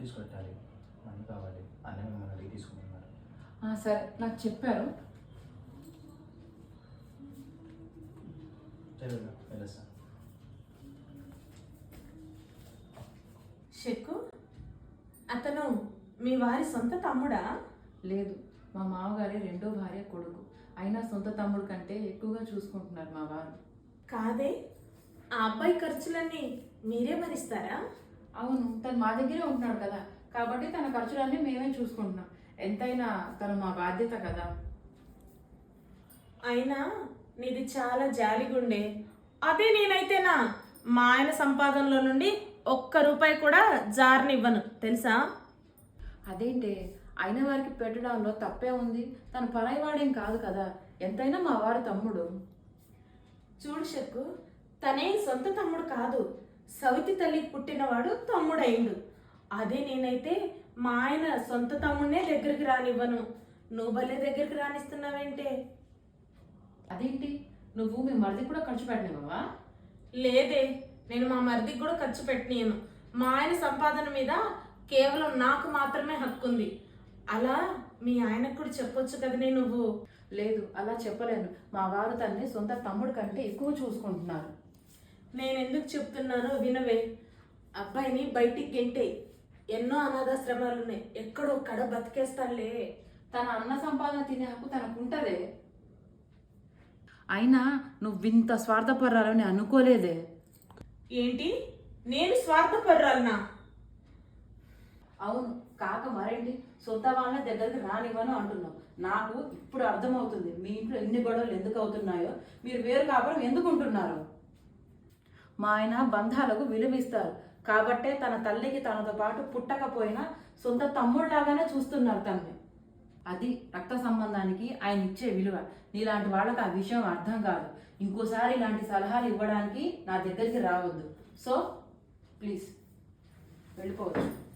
Fee కట్టాలి money కావాలి. అన్నీ మిమ్మల్ని అడిగి తీసుకుంటున్నారు. ఆ, సరే. నాకు చెప్పారు. సరే వెళ్ళు, వెళ్ళొస్తాను షెక్కు అతను మీ వారి సొంత తమ్ముడా? లేదు. మా మామగారి రెండో భార్య కొడుకు. అయినా సొంత తమ్ముడు కంటే ఎక్కువగా చూసుకుంటున్నారు మా వారు. కాదే ఆ అబ్బాయి ఖర్చులన్నీ మీరే భరిస్తారా? అవును తను మా దగ్గరే ఉంటున్నాడు కదా. కాబట్టి తన ఖర్చులన్నీ మేమే చూసుకుంటున్నాం. ఎంతైనా తను మా బాధ్యత కదా. అయినా నీది చాలా జాలిగుండే. అదే నేనైతేనా మా ఆయన సంపాదనలో నుండి ఒక్క రూపాయి కూడా జారనివ్వను. తెలుసా? అదేంటే అయిన వారికి పెట్టడంలో తప్పే ఉంది. తను పరాయివాడేం కాదు కదా. ఎంతైనా మా వారి తమ్ముడు. చూడు షక్కు తనే సొంత తమ్ముడు కాదు. సవితి తల్లికి పుట్టినవాడు తమ్ముడైండు అదే నేనైతే మా ఆయన సొంత తమ్ముడినే దగ్గరికి రానివ్వను. నువ్వు భలే దగ్గరికి రానిస్తున్నావేంటే అదేంటి? నువ్వు మీ మరిది కూడా ఖర్చు పెట్టినవా లేదే నేను మా మరిదికి కూడా ఖర్చు పెట్టనీయను. మా ఆయన సంపాదన మీద కేవలం నాకు మాత్రమే హక్కు ఉంది అలా మీ ఆయనకు కూడా చెప్పొచ్చు కదనే నువ్వు? లేదు అలా చెప్పలేను. మా వారు తన్ని సొంత తమ్ముడు కంటే ఎక్కువ చూసుకుంటున్నారు. నేను ఎందుకు చెప్తున్నానో వినవే. అబ్బాయిని బయటికి గెంటే ఎన్నో అనాథాశ్రమాలు ఉన్నాయి ఎక్కడో కడ బతికేస్తానులే. తన అన్న సంపాదన తినే హక్కు తనకుంటదే. అయినా నువ్వు ఇంత స్వార్థపరాలని అనుకోలేదే. ఏంటి? నేను స్వార్థపర్రాలనా? అవును కాక మరేంటి? సొంత వాళ్ళ దగ్గరికి రానివ్వను అంటున్నావు. నాకు ఇప్పుడు అర్థమవుతుంది మీ ఇంట్లో ఎన్ని గొడవలు ఎందుకు అవుతున్నాయో మీరు వేరు కాపురం ఎందుకు ఉంటున్నారు మా ఆయన బంధాలకు విలువిస్తారు. కాబట్టే తన తల్లికి తనతో పాటు పుట్టకపోయినా సొంత తమ్ముడిలాగానే చూస్తున్నారు తనని. అది రక్త సంబంధానికి ఆయన ఇచ్చే విలువ. నీలాంటి వాళ్ళకి ఆ విషయం అర్థం కాదు. ఇంకోసారి ఇలాంటి సలహాలు ఇవ్వడానికి నా దగ్గరికి రావద్దు. సో ప్లీజ్ వెళ్ళిపోవచ్చు.